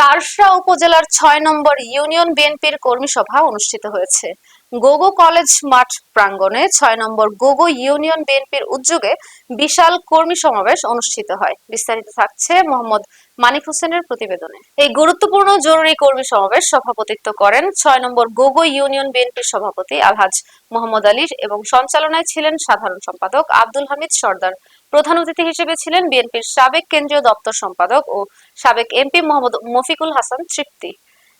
শার্শা উপজেলার ছয় নম্বর ইউনিয়ন বিএনপির কর্মী সভা অনুষ্ঠিত হয়েছে। গোগো কলেজ মাঠ প্রাঙ্গণে ছয় নম্বর গোগো ইউনিয়ন বিএনপির উদ্যোগে বিশাল কর্মী সমাবেশ অনুষ্ঠিত হয়। বিস্তারিত থাকছে মোহাম্মদ মানিক হোসেনের প্রতিবেদনে। এই গুরুত্বপূর্ণ জরুরি কর্মী সমাবেশ সভাপতিত্ব করেন ছয় নম্বর গোগো ইউনিয়ন বিএনপির সভাপতি আলহাজ মোহাম্মদ আলী এবং সঞ্চালনায় ছিলেন সাধারণ সম্পাদক আব্দুল হামিদ সর্দার। প্রধান অতিথি হিসেবে ছিলেন বিএনপির সাবেক কেন্দ্রীয় দপ্তর সম্পাদক ও সাবেক এমপি মোহাম্মদ মফিকুল হাসান তৃপ্তি।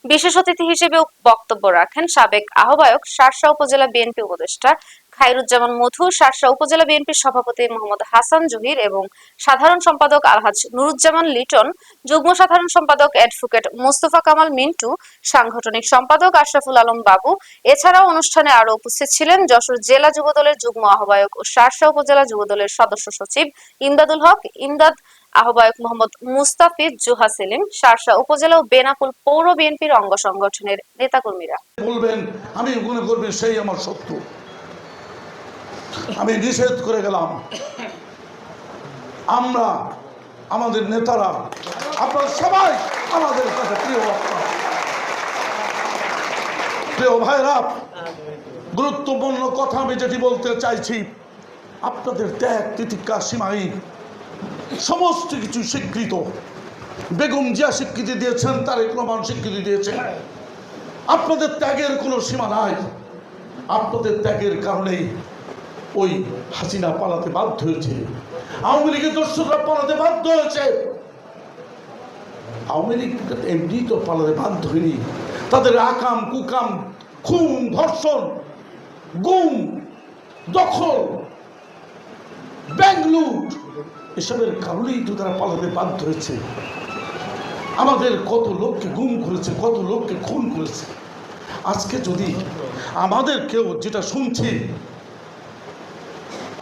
বিশেষ অতিথি হিসেবে বক্তব্য রাখেন সাবেক আহ্বায়ক শার্শা উপজেলা বিএনপি উপদেষ্টা খাইরুজ্জামান মধু শার্শা উপজেলা বিএনপির সভাপতি মোহাম্মদ হাসান জহির এবং সাধারণ সম্পাদক আলহাজ নুরুজ্জামান লিটন, যুগ্ম সাধারণ সম্পাদক অ্যাডভোকেট মোস্তফা কামাল মিন্টু, সাংগঠনিক সম্পাদক আশরাফুল আলম বাবু। এছাড়াও অনুষ্ঠানে আরও উপস্থিত ছিলেন যশোর জেলা যুবদলের যুগ্ম আহ্বায়ক ও শার্শা উপজেলা যুবদলের সদস্য সচিব ইমদাদুল হক। ইমদাদ আহ্বায়ক মোহাম্মদ মুস্তাফিজ জুহা সেলিম শার্শা উপজেলা ও বেনাপুল পৌর বিএনপির অঙ্গ সংগঠনের নেতাকর্মীরা। বলবেন, আমি মনে করবি সেই আমার শত্রু। আমি নিষেধ করে গেলাম। আমরা, আমাদের নেতারা, আপনারা সবাই আমাদের কাছে প্রিয়। প্রিয় ভাইরা, গুরুত্বপূর্ণ কথা আমি যেটি বলতে চাইছি, আপনাদের ত্যাগ, তিতিক্ষা, সীমাহীন। সমস্ত কিছু স্বীকৃত। বেগম জিয়া স্বীকৃতি দিয়েছেন তারেক রহমান স্বীকৃতি দিয়েছেন। আপনাদের ত্যাগের কোনো সীমা নাই। আপনাদের ত্যাগের কারণেই ওই হাসিনা পালাতে বাধ্য হয়েছে। আওয়ামী লীগের দর্শকরা পালাতে বাধ্য হয়েছে। আওয়ামী লীগ এমনি তো পালাতে বাধ্য হয়নি। তাদের আকাম কুকাম খুন, ধর্ষণ, গুম, দখল ব্যাংলুট এসবের কারণেই তো তারা পালাতে বাধ্য হয়েছে। আমাদের কত লোককে গুম করেছে, কত লোককে খুন করেছে। আজকে যদি আমাদের কেউ যেটা শুনছি,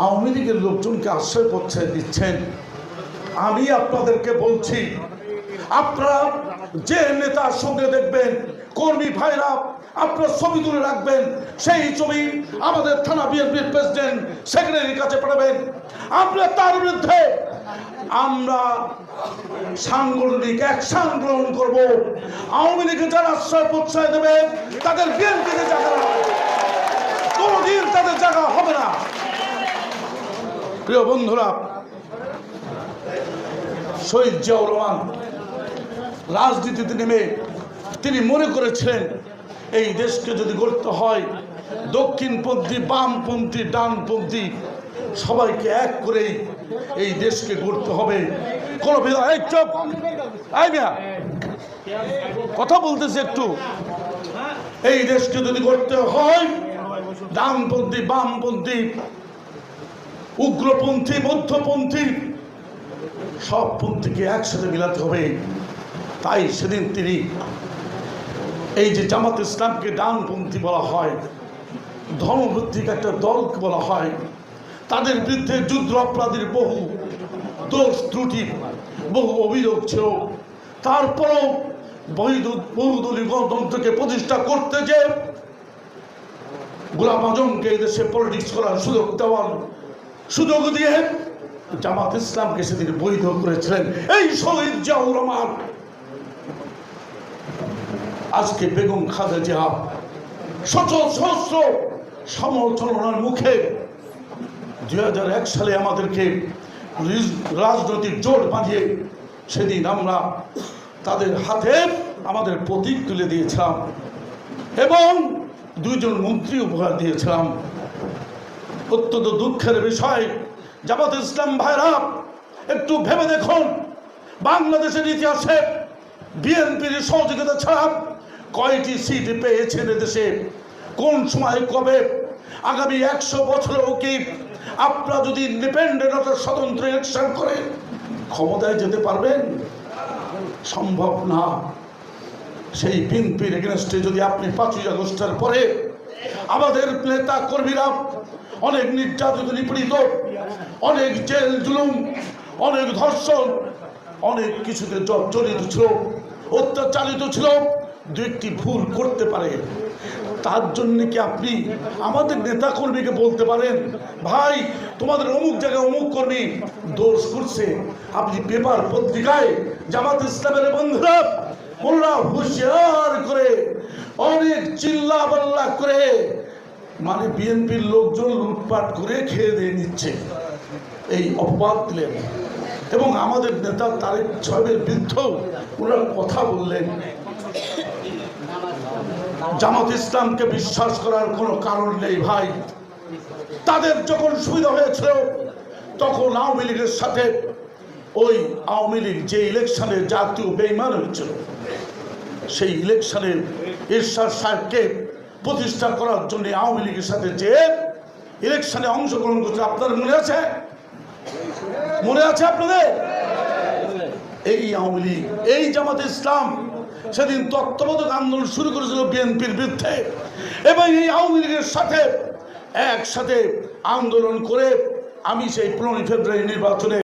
আওয়ামী লীগের লোকজনকে আশ্রয় পচ্ছায় দিচ্ছেন, আমি আপনাদেরকে বলছি, আপনারা যে নেতার সঙ্গে দেখবেন, কর্মী ভাইরা আপনারা ছবি তুলে রাখবেন, সেই ছবি আমাদের থানা বিএনপির প্রেসিডেন্ট সেক্রেটারির কাছে পাঠাবেন। আপনারা তার বিরুদ্ধে আমরা সাংগঠনিক অ্যাকশন গ্রহণ করব। আওয়ামী লীগে যারা আশ্রয় প্রশ্রয় দেবে, তাদের বিএনপিতে জায়গা। কোনোদিন তাদের জায়গা হবে না। প্রিয় বন্ধুরা, শহীদ জিয়াউর রহমান রাজনীতিতে নেমে তিনি মনে করেছিলেন, এই দেশকে যদি গড়তে হয় দক্ষিণপন্থী বামপন্থী ডানপন্থী সবাইকে এক করেই এই দেশকে গড়তে হবে। কোনো চুপ! মিয়া! কথা বলতেছে একটু। এই দেশকে যদি গড়তে হয় ডানপন্থী বামপন্থী উগ্রপন্থী, মধ্যপন্থী, সব পন্থীকে একসাথে মিলাতে হবে। তাই সেদিন তিনি এই যে জামাত ইসলামকে ডানপন্থী বলা হয়, ধর্মভিত্তিক একটা দলকে বলা হয়, তাদের বিরুদ্ধে যুদ্ধ অপরাধীর বহু দোষ ত্রুটি, বহু অভিযোগ ছিল। তারপরও বহু- বহুদলীয় গণতন্ত্রকে প্রতিষ্ঠা করতে যে গোলাম আজমকে দেশে পলিটিক্স করার সুযোগ দেওয়ার সুযোগ দিয়ে জামাত ইসলামকে সেদিন বৈধ করেছিলেন। এই শহীদ জিয়াউর রহমান আজকে বেগম খালেদা জিয়া শত সহস্র সমালোচনার মুখে দু হাজার এক সালে আমাদেরকে রাজনৈতিক জোট বাঁধিয়ে সেদিন আমরা তাদের হাতে আমাদের প্রতীক তুলে দিয়েছিলাম এবং দুইজন মন্ত্রী উপহার দিয়েছিলাম। অত্যন্ত দুঃখের বিষয়, জামাত ইসলাম ভাইরা, একটু ভেবে দেখুন, বাংলাদেশের ইতিহাসে বিএনপির সহযোগিতা ছাড়া কয়টি সিট পেয়েছেন এদেশে কোন সময়, কবে? আগামী একশো বছরেও কি আপনারা যদি ইন্ডিপেন্ডেন্ট অর্থাৎ স্বতন্ত্র ইলেকশন করে ক্ষমতায় যেতে পারবেন? সম্ভব না। সেই বিএনপির এগেনস্টে যদি আপনি পাঁচই আগস্টের পরে আমাদের নেতা কর্মীরা অনেক নির্যাতিত নিপীড়িত, অনেক জেল জুলুম, অনেক ধর্ষণ, অনেক কিছুতে জর্জরিত ছিল, অত্যাচারিত ছিল দু একটি ভুল করতে পারে। তার জন্য কি আপনি আমাদের নেতা কর্মীকে বলতে পারেন, ভাই, তোমাদের অমুক জায়গায় অমুক কর্মী দোষ করছে। আপনি পেপার পত্রিকায় জামাত ইসলামের বন্ধুরা ওরা হুঁশিয়ার করে, অনেক চিল্লা পাল্লা করে মানে বিএনপির লোকজন লুটপাট করে খেয়ে দিয়ে নিচ্ছে। এই অপবাদ দিলেন। এবং আমাদের নেতা তারেক সাহেবের বিরুদ্ধ ওনারা কথা বললেন। জামাত ইসলামকে বিশ্বাস করার কোনো কারণ নেই ভাই। তাদের যখন সুবিধা হয়েছিল, তখন আওয়ামী লীগের সাথে ওই আওয়ামী লীগ যে ইলেকশনে জাতীয় বেইমান হয়েছিল, সেই ইলেকশনে ইরশাদ সাহেবকে প্রতিষ্ঠা করার জন্য আওয়ামী লীগের সাথে যে ইলেকশনে অংশগ্রহণ করছে আপনার মনে আছে? মনে আছে আপনাদের? এই আওয়ামী লীগ, এই জামাত ইসলাম সেদিন তত্ত্বাবধায়ক আন্দোলন শুরু করেছিল বিএনপির বিরুদ্ধে। এবং এই আওয়ামী লীগের সাথে একসাথে আন্দোলন করে আমি সেই পনেরোই ফেব্রুয়ারি নির্বাচনে